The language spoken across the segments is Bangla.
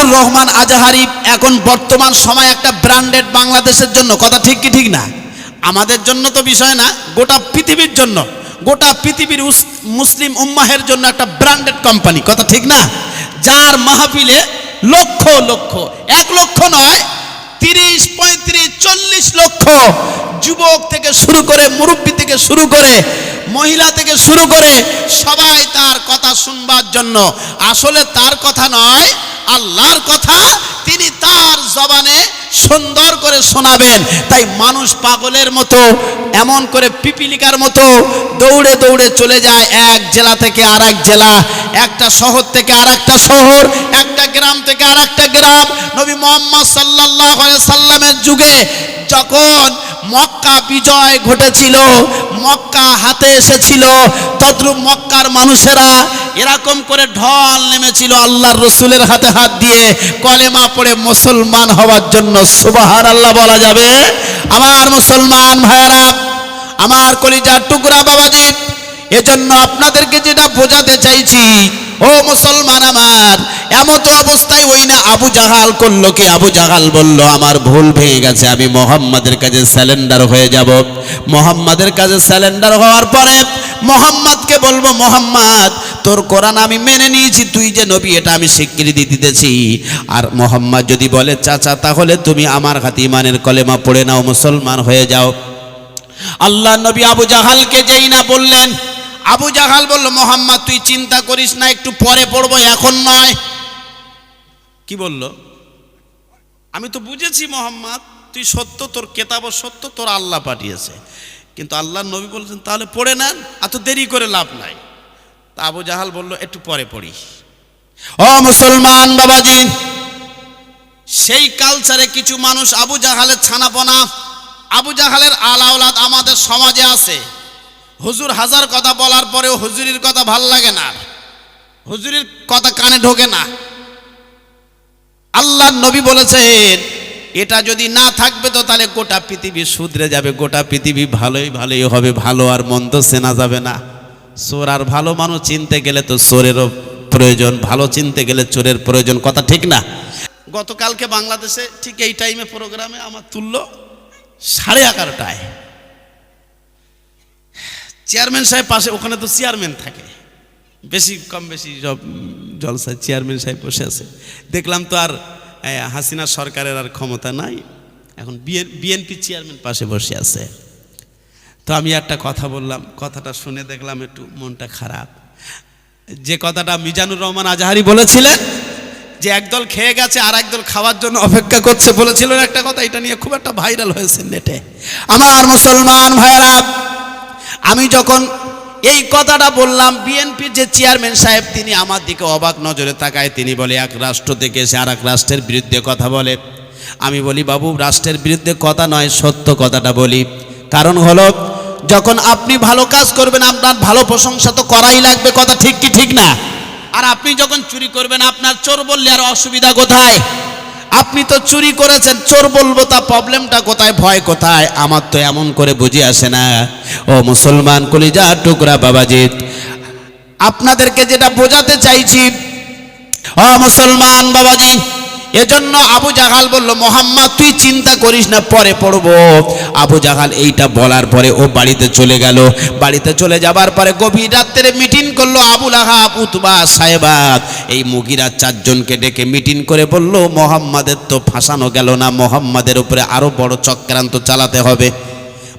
মিজানুর রহমান আজাহারি এখন বর্তমান সময় একটা ব্র্যান্ডেড বাংলাদেশের জন্য, কথা ঠিক কি ঠিক না? আমাদের জন্য তো বিষয় না, গোটা পৃথিবীর জন্য, গোটা পৃথিবীর মুসলিম উম্মাহের জন্য একটা ব্র্যান্ডেড কোম্পানি, কথা ঠিক না? যার মাহফিলে লক্ষ লক্ষ, এক লক্ষ নয় তিরিশ, পঁয়ত্রিশ, চল্লিশ লক্ষ যুবক থেকে শুরু করে মুরব্বী থেকে শুরু করে মহিলা থেকে শুরু করে সবাই তার কথা শুনবার জন্য। আসলে তার কথা নয়, আল্লাহর কথা, তিনি তার জবানে সুন্দর করে শোনাবেন। তাই মানুষ পাগলের মতো, এমন করে পিপিলিকার মতো দৌড়ে দৌড়ে চলে যায় এক জেলা থেকে আর জেলা, একটা শহর থেকে আর একটা শহর, একটা গ্রাম থেকে আর একটা গ্রাম। নবী মোহাম্মদ সাল্লাহ সাল্লামের যুগে যখন মক্কা বিজয় ঘটেছিল, মক্কা হাতে এসেছিল, তদ্রুপ মক্কার মানুষেরা এরকম করে ঢল নেমেছিল আল্লাহর রসুলের হাতে হাত দিয়ে কলেমা পড়ে মুসলমান হওয়ার জন্য। সুবাহার আল্লাহ বলা যাবে, আমার মুসলমান ভাইয়ারা, আমার কলিজার টুকরা বাবাজি, এজন্য আপনাদেরকে যেটা বোঝাতে চাইছি, ও মুসলমান আমার, এমত অবস্থায় ওই না আবু জাহাল করল কি? আবু জাহাল বলল, আমার ভুল ভেঙে গেছে, আমি মোহাম্মদের কাছে স্যালেন্ডার হয়ে যাব। মোহাম্মদের কাছে স্যালেন্ডার হওয়ার পরে মোহাম্মদকে বলব, মোহাম্মদ তোর কোরআন আমি মেনে নিয়েছি, তুই যে নবী, এটা আমি স্বীকৃতি দিতেছি। আর মোহাম্মদ যদি বলে, চাচা, তাহলে তুমি আমার হাতে ইমানের কলেমা পড়ে নাও, মুসলমান হয়ে যাও। আল্লাহ নবী আবু জাহালকে যেই না বললেন, আবু জাহাল বলল, মোহাম্মদ, তুই চিন্তা করিস না, একটু পরে পড়ব, এখন নয়। কি বলল? আমি তো বুঝেছি, মোহাম্মদ, তুই সত্য, তোর কেতাব সত্য, তোর আল্লাহ পাঠিয়েছে। কিন্তু আল্লাহ নবী বলছেন, তাহলে পড়ে নেন এত দেরি করে লাভ নাই। তা আবু জাহাল বলল, একটু পরে পড়ি। ও মুসলমান বাবাজি, সেই কালচারে কিছু মানুষ আবু জাহালের ছানাপনা, আবু জাহালের আলাওলাদ আমাদের সমাজে আছে। হুজুর হাজার কথা বলার পরেও হুজুরির কথা ভালো লাগে না, হুজুরির কথা কানে ঢোকে না। আল্লাহ নবী বলেছেন, এটা যদি না থাকবে তো তাহলে গোটা পৃথিবী শুধরে যাবে, গোটা পৃথিবী ভালোই ভালোই হবে, ভালো আর মন্দ চেনা যাবে না। চোর আর ভালো মানুষ চিনতে গেলে তো চোরেরও প্রয়োজন, ভালো চিনতে গেলে চোরের প্রয়োজন, কথা ঠিক না? গতকালকে বাংলাদেশে ঠিক এই টাইমে প্রোগ্রামে আমার তুলল সাড়ে এগারোটায়। চেয়ারম্যান সাহেব পাশে, ওখানে তো চেয়ারম্যান থাকে। বেশি, কম বেশি সব জলসায় চেয়ারম্যান সাহেব বসে আছে। দেখলাম তো আর হাসিনা সরকারের আর ক্ষমতা নাই। এখন বিএনপি চেয়ারম্যান পাশে বসে আছে। তো আমি একটা কথা বললাম, কথাটা শুনে দেখলাম একটু মনটা খারাপ। যে কথাটা মিজানুর রহমান আজাহারি বলেছিলেন, যে একদল খেয়ে গেছে আর একদল খাওয়ার জন্য অপেক্ষা করছে বলেছিলেন একটা কথা, এটা নিয়ে খুব একটা ভাইরাল হয়েছে নেটে। আমার মুসলমান ভাইয়েরা, আমি যখন এই কথাটা বললাম, বিএনপির যে চেয়ারম্যান সাহেব, তিনি আমার দিকে অবাক নজরে তাকায়। তিনি বলে, এক রাষ্ট্র থেকে এসে আর এক রাষ্ট্রের বিরুদ্ধে কথা বলে। আমি বলি, বাবু, রাষ্ট্রের বিরুদ্ধে কথা নয়, সত্য কথাটা বলি। কারণ হলো যখন আপনি ভালো কাজ করবেন, আপনার ভালো প্রশংসা তো করাই লাগবে, কথা ঠিক কি ঠিক না? আর আপনি যখন চুরি করবেন, আপনার চোর বললে আর অসুবিধা কোথায়? আপনি তো চুরি করেছেন, চোর বলব তা প্রবলেমটা কোথায়, ভয় কোথায়? আমার তো এমন করে বুঝে আসে না। ও মুসলমান, কলিজা টুকরা বাবাজি আপনাদেরকে যেটা বোঝাতে চাইছি, ও মুসলমান বাবাজি এজন্য আবু জাহাল বলল, মোহাম্মদ, তুই চিন্তা করিস না, পরে পড়ব। আবু জাহাল এইটা বলার পরে ও বাড়িতে চলে গেল। বাড়িতে চলে যাবার পরে গভীর রাত্রে মিটিং করল আবুল আহাব উতবা সাহেবাদ এই মুগিরা চারজনকে ডেকে মিটিং করে বলল, মোহাম্মদের তো ফাঁসানো গেল না, মোহাম্মদের উপরে আরও বড় চক্রান্ত চালাতে হবে।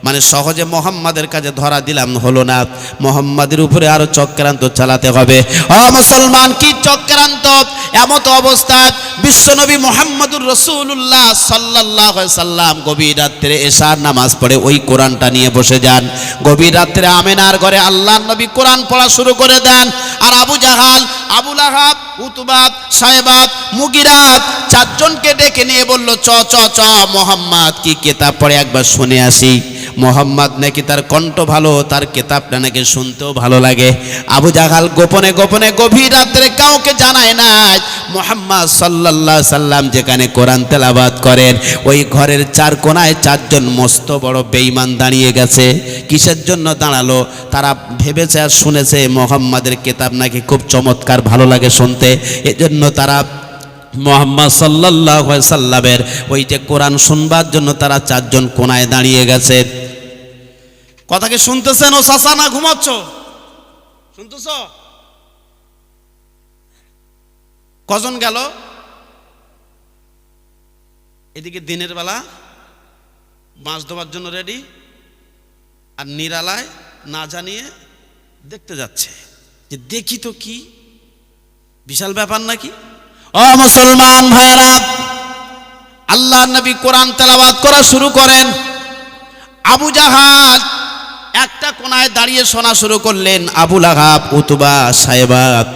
মানে সহজে মোহাম্মদের কাছে ধরা দিলাম, হলো না। মোহাম্মদের উপরে আরও চক্রান্ত চালাতে হবে। অ, মুসলমান, কি চক্রান্ত? এমত অবস্থায় বিশ্বনবী মোহাম্মদুর রসুল্লাহ সাল্লাহ সাল্লাম গভীর রাত্রে এশার নামাজ পড়ে ওই কোরআনটা নিয়ে বসে যান। গভীর রাত্রে আমেনার ঘরে আল্লাহ নবী কোরআন পড়া শুরু করে দেন। আর আবু জাহাল আবুল আহাব উতবাদ সাহেবাদ মুগিরাত চারজনকে ডেকে নিয়ে বলল, চ চ চ, মোহাম্মদ, কি কেতাব পড়ে একবার শুনে আসি। মোহাম্মদ নাকি তার কণ্ঠ ভালো, তার কেতাবটা নাকি শুনতেও ভালো লাগে। আবু জাহাল গোপনে গোপনে গভীর রাত্রে কাউকে জানায় না। মোহাম্মদ সাল্লাল্লাহ সাল্লাম যেখানে কোরআন তেলাবাদ করেন, ওই ঘরের চার কোনায় চারজন মস্ত বড় বেঈমান দাঁড়িয়ে গেছে। কিসের জন্য দাঁড়াল? তারা ভেবেছে আর শুনেছে, মোহাম্মদের কেতাব নাকি খুব চমৎকার, ভালো লাগে শুনতে। এজন্য তারা মোহাম্মদ সাল্লাহ সাল্লামের ওই যে কোরআন শুনবার জন্য তারা চারজন কোনায় দাঁড়িয়ে গেছে। কথা কি শুনতেছেন? ও চাচা না ঘুমাচ্ছ? শুনতেছ? কজন গেল? এদিকে দিনের বেলা মাছ ধোবার জন্য রেডি আর নিরালায় না জানিয়ে দেখতে যাচ্ছে। যে দেখি তো কি? বিশাল ব্যাপার নাকি? ও মুসলমান ভাইরা আল্লাহ নবী কোরআন তেলাওয়াত করা শুরু করেন। আবু জাহাল একটা কোনায় দাঁড়িয়ে শোনা শুরু করলেন আবুল আহাব উতবা সাহেবাব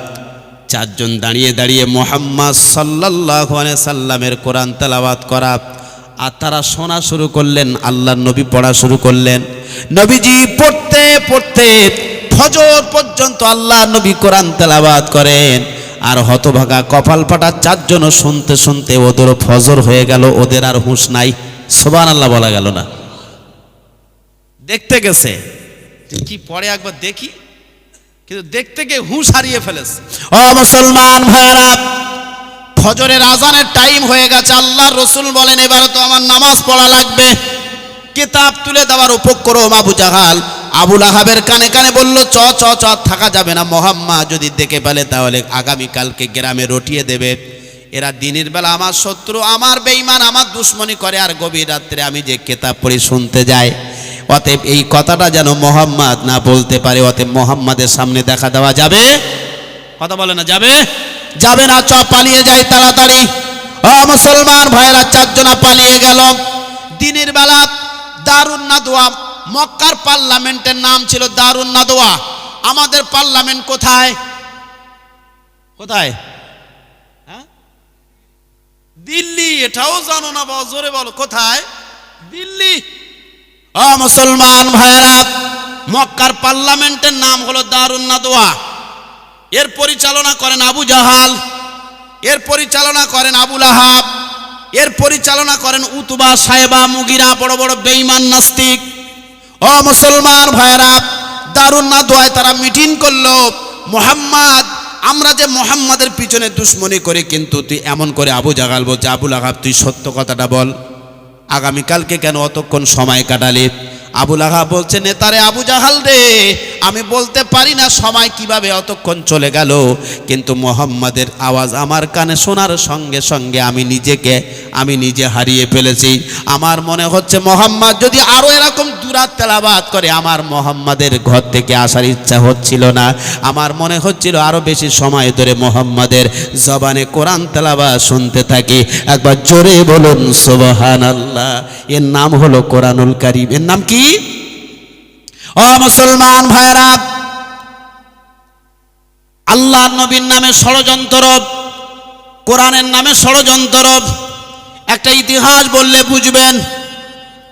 চারজন দাঁড়িয়ে দাঁড়িয়ে মোহাম্মদ সাল্লাহ সাল্লামের কোরআন তেলাওয়াত করা। আর তারা শোনা শুরু করলেন আল্লাহ নবী পড়া শুরু করলেন। নবীজি পড়তে পড়তে ফজর পর্যন্ত আল্লাহ নবী কোরআন তেলাওয়াত করেন। আর হতভাগা কপাল ফাটা চারজনও শুনতে শুনতে ওদেরও ফজর হয়ে গেল, ওদের আর হুঁশ নাই। সোবান আল্লাহ বলা গেল না। দেখতে গেছে। কি পরে একবার দেখি, কিন্তু দেখতে গিয়ে হুঁশ হারিয়ে ফেলেছে। ও মুসলমান ভাইরা ফজরের আজানের টাইম হয়ে গেছে। আল্লাহ রসুল বলেন, এবার তো আমার নামাজ পড়া লাগবে। কিতাব তুলে দেওয়ার উপক্রম আবু জাহাল। আবুল আহাবের কানে কানে বলল, চ চ চ, থাকা যাবে না। মোহাম্মা যদি দেখে ফেলে, তাহলে আগামীকালকে গ্রামে রটিয়ে দেবে। এরা দিনের বেলা আমার শত্রু, আমার বেইমান আমার দুশ্মনী করে। আর গভীর রাত্রে আমি যে কেতাব পড়ি শুনতে যাই। অতএব এই কথাটা যেন মোহাম্মদ না বলতে পারে, অতএব মোহাম্মদের সামনে দেখা দেওয়া যাবে। কথা বলে না, যাবে? যাবে না চ পালিয়ে যায় তাড়াতাড়ি। ও মুসলমান ভাইরা চারজনা পালিয়ে গেল। দিনের বেলা দারুণ নাদোয়া মক্কার পার্লামেন্টের নাম ছিল দারুণ নাদোয়া আমাদের পার্লামেন্ট কোথায়? কোথায়? হ্যাঁ? দিল্লি, এটাও জানো না বাবা, জোরে বলো, কোথায়? দিল্লি। ও মুসলমান ভাইরা মক্কার পার্লামেন্টের নাম হলো দারুণ নাদোয়া এর পরিচালনা করেন আবু জাহাল, এর পরিচালনা করেন আবুল আহাব এর পরিচালনা করেন উতুবা সাহেবা মুগিরা বড় বড় বেঈমান নাস্তিক। ও মুসলমান ভাইরা দারুণ নাদওয়ায় তারা মিটিং করল, মোহাম্মদ, আমরা যে মোহাম্মদের পিছনে দুশ্মনী করি, কিন্তু তুই এমন করে আবু জাগাল বলছে আবুল আহাব তুই সত্য কথাটা বল। আগামীকালকে কেন অতক্ষণ সময় কাটালে? আবুল আহা বলছে নেতারে আবু জাহাল রে আমি বলতে পারি না সময় কীভাবে অতক্ষণ চলে গেল, কিন্তু মোহাম্মদের আওয়াজ আমার কানে শোনার সঙ্গে সঙ্গে আমি নিজেকে, আমি নিজে হারিয়ে ফেলেছি। আমার মনে হচ্ছে মোহাম্মদ যদি আরও এরকম দুরাত তেলাবাদ করে, আমার মোহাম্মদের ঘর থেকে আসার ইচ্ছা হচ্ছিল না। আমার মনে হচ্ছিল আরও বেশি সময় ধরে মোহাম্মদের জবানে কোরআন তেলাবাদ শুনতে থাকি। একবার জোরে বলুন সুবহান আল্লাহ এর নাম হলো কোরআনুল কারিম। এর নাম কি? ও মুসলমান ভাইরা আল্লাহ নবীর নামে ষড়যন্ত্র, কোরআনের নামে ষড়যন্ত্র, একটা ইতিহাস বললে বুঝবেন,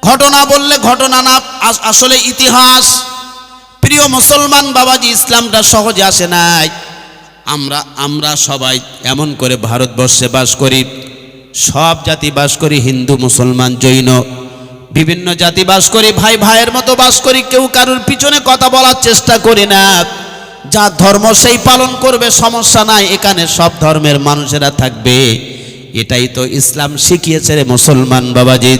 ঘটনা বললে ঘটনা না আসলে ইতিহাস। প্রিয় মুসলমান বাবাজি, ইসলামটা সহজে আসে নাই। আমরা আমরা সবাই এমন করে ভারতবর্ষে বাস করি, সব জাতি বাস করি হিন্দু, মুসলমান, জৈন। বিভিন্ন জাতি বাস করি, ভাই ভাইয়ের মতো বাস করি, কেউ কারোর পিছনে কথা বলার চেষ্টা করি না। যা ধর্ম সেই পালন করবে, সমস্যা নাই, এখানে সব ধর্মের মানুষেরা থাকবে। এটাই তো ইসলাম শিখিয়েছে রে মুসলমান বাবাজি।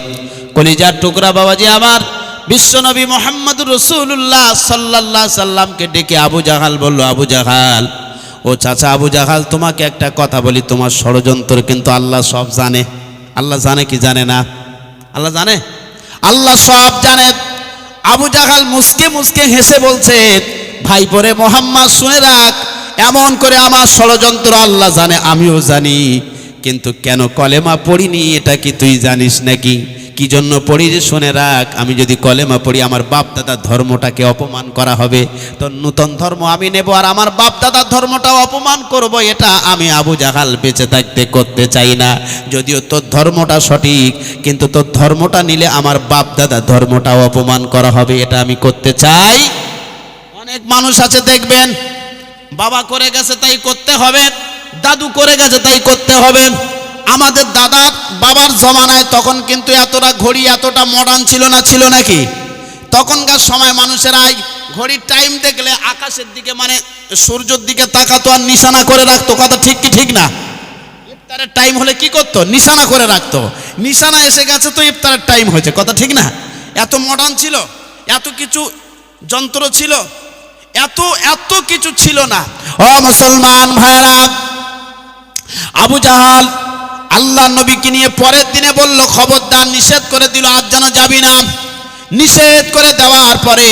কলিজার টুকরা বাবাজি আমার, বিশ্বনবী মোহাম্মদ রসুল্লাহ সাল্লাহ সাল্লামকে ডেকে আবু জাহাল বলল, আবু জাহাল, ও চাচা আবু জাহাল, তোমাকে একটা কথা বলি, তোমার ষড়যন্ত্র কিন্তু আল্লাহ সব জানে। আল্লাহ জানে কি জানে না? আল্লাহ জানে? আল্লাহ সব জানে। আবু জাহাল মুসকে মুসকে হেসে বলছে, ভাই পরে মোহাম্মদ, শুনে রাখ, এমন করে আমার ষড়যন্ত্র আল্লাহ জানে, আমিও জানি। কিন্তু কেন কলেমা পড়িনি, এটা কি তুই জানিস নাকি? কি জন্য পড়ি যে, শুনে রাখ, আমি যদি কলেমা পড়ি, আমার বাপ দাদার ধর্মটাকে অপমান করা হবে। তো নূতন ধর্ম আমি নেব আর আমার বাপ দাদার ধর্মটাও অপমান করব, এটা আমি আবু জাহাল বেঁচে থাকতে করতে চাই না। যদিও তোর ধর্মটা সঠিক, কিন্তু তোর ধর্মটা নিলে আমার বাপ দাদার ধর্মটাও অপমান করা হবে, এটা আমি করতে চাই। অনেক মানুষ আছে, দেখবেন, বাবা করে গেছে তাই করতে হবে, দাদু করে গেছে তাই করতে হবে। আমাদের দাদা বাবার জমানায় তখন কিন্তু এতটা ঘড়ি, এতটা মডার্ন ছিল না, ছিল নাকি? তখনকার সময় মানুষেরাই ঘড়ির টাইম দেখলে আকাশের দিকে মানে সূর্যের দিকে তাকাতো আর নিশানা করে রাখতো। কথা ঠিক কি ঠিক না? ইফতারের টাইম হলে কি করতো? নিশানা করে রাখতো। নিশানা এসে গেছে তো ইফতারের টাইম হয়েছে। কথা ঠিক না? এত মডার্ন ছিল, এত কিছু যন্ত্র ছিল, এত এত কিছু ছিল না। ও মুসলমান ভাইরা আবু জাহাল আল্লাহ নবীকে নিয়ে পরের দিনে বলল, খবরদার, নিষেধ করে দিল আজ যেন যাবি না। নিষেধ করে দেওয়ার পরে,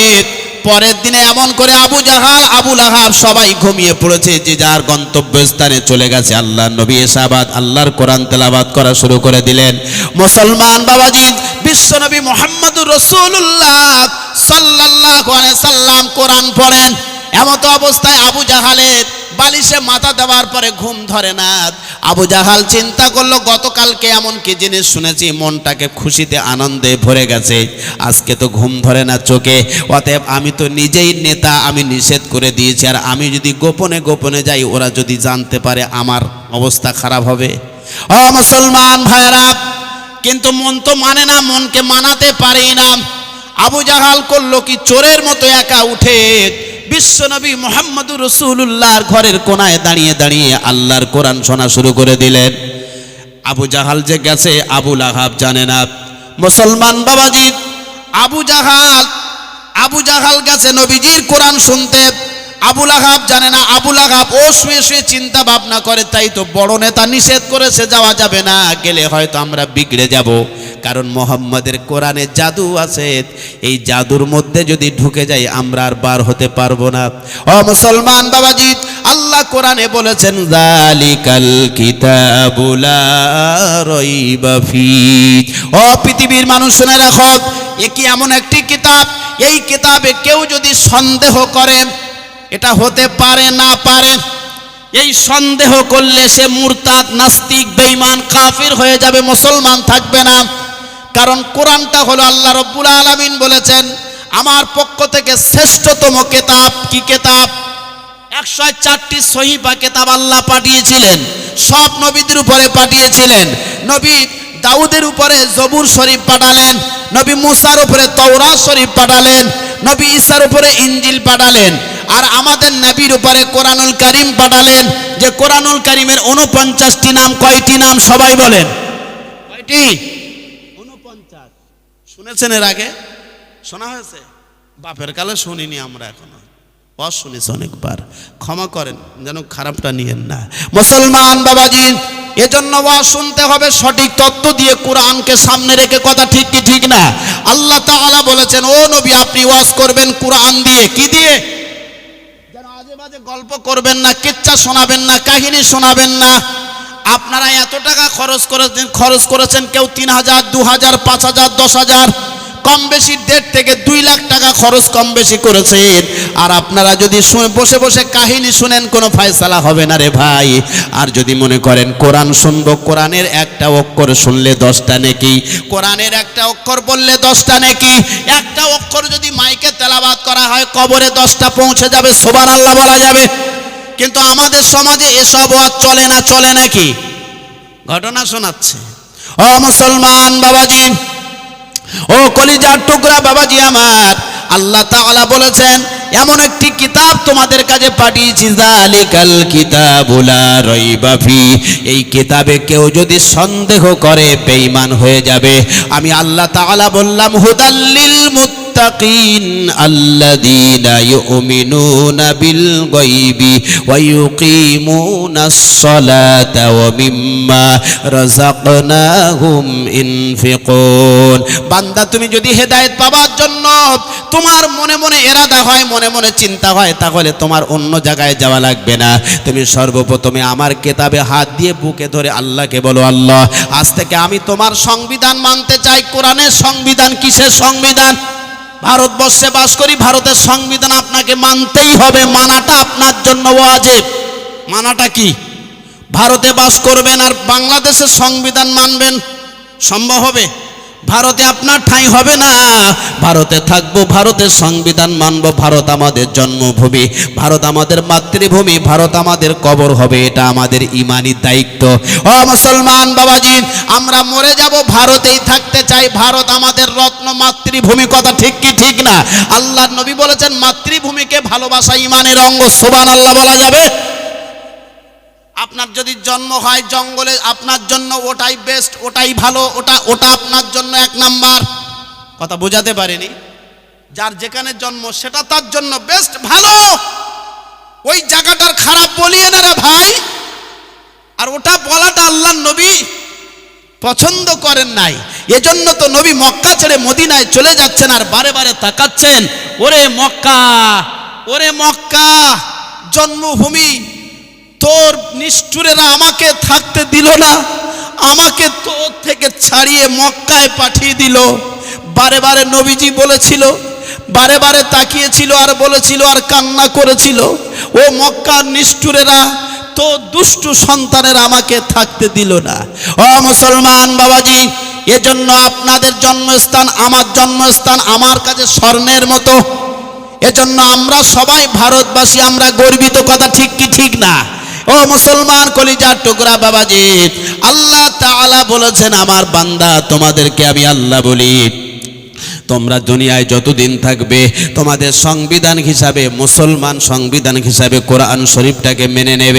পরের দিনে এমন করে আবু জাহাল আবুল আহাব সবাই ঘুমিয়ে পড়েছে, যে যার গন্তব্যস্থানে চলে গেছে। আল্লাহ নবী এসাবাদ আল্লাহর কোরআন তেলাবাদ করা শুরু করে দিলেন। মুসলমান বাবাজি বিশ্বনবী মোহাম্মদুর রসুল্লাহ সাল্লাহ সাল্লাম কোরআন পড়েন। এমতো অবস্থায় আবু জাহালের বালিশে মাথা দেওয়ার পরে ঘুম ধরে না। আবু জাহাল চিন্তা করল, গতকালকে এমন কি জিনিস শুনেছি মনটাকে খুশিতে, আনন্দে ভরে গেছে। আজকে তো ঘুম ধরে না চোখে। অতএব আমি তো নিজেই নেতা, আমি নিষেধ করে দিয়েছি। আর আমি যদি গোপনে গোপনে যাই, ওরা যদি জানতে পারে আমার অবস্থা খারাপ হবে। ও মুসলমান ভাইরা কিন্তু মন তো মানে না, মনকে মানাতে পারেই না। আবু জাহাল করল কি, চোরের মতো একা উঠে বিশ্বনবী মোহাম্মদুর রসুল্লাহর ঘরের কোনায় দাঁড়িয়ে দাঁড়িয়ে আল্লাহর কোরআন শোনা শুরু করে দিলেন। আবু জাহাল যে গেছে আবুল আহাব জানে না। মুসলমান বাবাজি, আবু জাহাল আবু জাহাল গেছে নবীজির কোরআন শুনতে। আবুল আহাব জানে না আবুল আহাব ও শুয়ে শুয়ে চিন্তা ভাবনা করে, তাই তো বড় নেতা নিষেধ করেছে, যাওয়া যাবে না, গেলে হয়তো আমরা বিগড়ে যাব। কারণ মোহাম্মদের কোরআনে জাদু আছে। এই জাদুর মধ্যে যদি ঢুকে যাই, আমরা আর বার হতে পারব না। ও মুসলমান বাবাজি, আল্লাহ কোরআনে বলেছেন, জালিকাল কিতাবুলা রইবা ফি। ও পৃথিবীর মানুষ, শুনে রাখো, এ কি এমন একটি কিতাব? এই কিতাবে কেউ যদি সন্দেহ করে, এটা হতে পারে, না পারে, এই সন্দেহ করলে সে মুরতাদ, নাস্তিক, বেঈমান, কাফির হয়ে যাবে, মুসলমান থাকবে না। কারণ কোরআনটা হলো আল্লাহ রব্বুল আলামিন বলেছেন, আমার পক্ষ থেকে শ্রেষ্ঠতম কেতাব কি কেতাব? একশো চারটি সহিফা কেতাব আল্লাহ পাঠিয়েছিলেন, সব নবীদের উপরে পাঠিয়েছিলেন। নবী দাউদের উপরে জবুর শরীফ পাঠালেন, নবী মুসার উপরে তৌরাত শরীফ পাঠালেন, নবী ঈসার উপরে ইঞ্জিল পাঠালেন, আর আমাদের নবীর উপরে কোরআনুল কারিম পাঠালেন, যে কোরআনুল কারিমের উনপঞ্চাশটি নাম কয়টি নাম সবাই বলেন? কয়টি? শুনেছেন এর আগে? শোনা হয়েছে? বাপের কালে শুনিনি আমরা এখনও। বস শুনেছি অনেকবার। ক্ষমা করেন, যেন খারাপটা নিয়েন না। মুসলমান বাবাজি, এজন্য ওয়াজ শুনতে হবে, সঠিক তত্ত্ব দিয়ে কোরআনকে সামনে রেখে কথা ঠিক কি ঠিক না? আল্লাহ তাআলা বলেছেন, ও নবী, আপনি ওয়াজ করবেন কোরআন দিয়ে। কি দিয়ে? যেন আজে বাজে গল্প করবেন না, কিচ্ছা শোনাবেন না, কাহিনী শোনাবেন না। আপনারা এত টাকা খরচ করেছেন খরচ করেছেন কেউ তিন হাজার, দু হাজার, পাঁচ হাজার, দশ হাজার। কম বেশি দেড় থেকে দুই লাখ টাকা খরচ কম বেশি করেছেন। আর আপনারা যদি বসে বসে কাহিনী শুনেন, কোনো ফায়সালা হবে না রে ভাই। আর যদি মনে করেন, কোরআন শুনব, কোরআনের একটা অক্ষর শুনলে দশটা নেকি। কোরআনের একটা অক্ষর বললে দশটা নেকি। একটা অক্ষর যদি মাইকে তেলাবাদ করা হয়, কবরে দশটা পৌঁছে যাবে সোবার আল্লাহ বলা যাবে। কিন্তু আমাদের সমাজে এসব ওয়াজ চলে না, চলে নাকি ঘটনা শোনাচ্ছে। ও মুসলমান বাবাজি, ও কলিজার টুকরা বাবাজি আমার, আল্লাহ তাআলা বলেছেন, এমন একটি কিতাব তোমাদের কাছে পাঠিয়েছি জালিকাল কিতাবুলা রইবা ফি। এই কিতাবে কেউ যদি সন্দেহ করে, বেঈমান হয়ে যাবে। আমি আল্লাহ তাআলা বললাম হুদাল্লিল মুত্তাকিন বিল গায়বি ওয়া ইউকিমুনাস সালাতা ওয়া মিম্মা রাযাকনাহুম ইনফিকুন বান্দা, তুমি যদি হেদায়েত পাবার জন্য তোমার মনে মনে এরাদা হয়, মনে মনে চিন্তা হয়, তাহলে তোমার অন্য জায়গায় যাওয়া লাগবে না। তুমি সর্বপ্রথমে আমার কেতাবে হাত দিয়ে বুকে ধরে আল্লাহকে বলো, আল্লাহ, আজ থেকে আমি তোমার সংবিধান মানতে চাই। কোরআনের সংবিধান কিসের সংবিধান? ভারতবর্ষে বাস করি, ভারতের সংবিধান আপনাকে মানতেই হবে, মানাটা আপনার জন্য ওয়াজেব। মানাটা কি? ভারতে বাস করবেন আর বাংলাদেশের সংবিধান মানবেন, সম্ভব হবে? ভারতে আপনার ঠাঁই হবে না। ভারতে থাকব, ভারতের সংবিধান মানব, ভারত আমাদের জন্মভূমি, ভারত আমাদের মাতৃভূমি, ভারত আমাদের কবর হবে, এটা আমাদের ইমানি দায়িত্ব। ও মুসলমান বাবাজি, আমরা মরে যাব, ভারতেই থাকতে চাই, ভারত আমাদের রত্ন মাতৃভূমি, কথা ঠিক কি ঠিক না? আল্লাহ নবী বলেছেন, মাতৃভূমিকে ভালোবাসা ইমানের অঙ্গ সোবান আল্লাহ বলা যাবে। আপনার যদি জন্ম হয় জঙ্গলে, আপনার জন্য ওটাই বেস্ট ওটাই ভালো, ওটা ওটা আপনার জন্য এক নাম্বার। কথা বোঝাতে পারিনি? যার যেখানে জন্ম, সেটা তার জন্য বেস্ট ভালো। ওই জায়গাটার খারাপ বলিয়ে না রে ভাই। আর ওটা বলাটা আল্লাহ নবী পছন্দ করেন নাই। এজন্য তো নবী মক্কা ছেড়ে মদিনায় চলে যাচ্ছেন আর বারে বারে তাকাচ্ছেন, ওরে মক্কা ওরে মক্কা, জন্মভূমি তোর নিষ্ঠুরেরা আমাকে থাকতে দিল না, আমাকে তোর থেকে ছাড়িয়ে মক্কায় পাঠিয়ে দিল। বারে বারে নবীজি বলেছিল, বারে বারে তাকিয়েছিল আর বলেছিল আর কান্না করেছিল, ও মক্কার নিষ্ঠুরেরা তো দুষ্টু সন্তানের আমাকে থাকতে দিল না। ও মুসলমান বাবাজি, এজন্য আপনাদের জন্মস্থান আমার জন্মস্থান, আমার কাছে স্বর্ণের মতো। এজন্য আমরা সবাই ভারতবাসী, আমরা গর্বিত কথা ঠিক কি ঠিক না? ও মুসলমান কলিজার টুকরা বাবাজি, আল্লাহ তাআলা বলেছেন, আমার বান্দা, তোমাদেরকে আমি আল্লাহ বলি। তোমরা দুনিয়ায় যতদিন থাকবে, তোমাদের সংবিধান হিসাবে, মুসলমান সংবিধান হিসাবে কোরআন শরীফটাকে মেনে নেবে।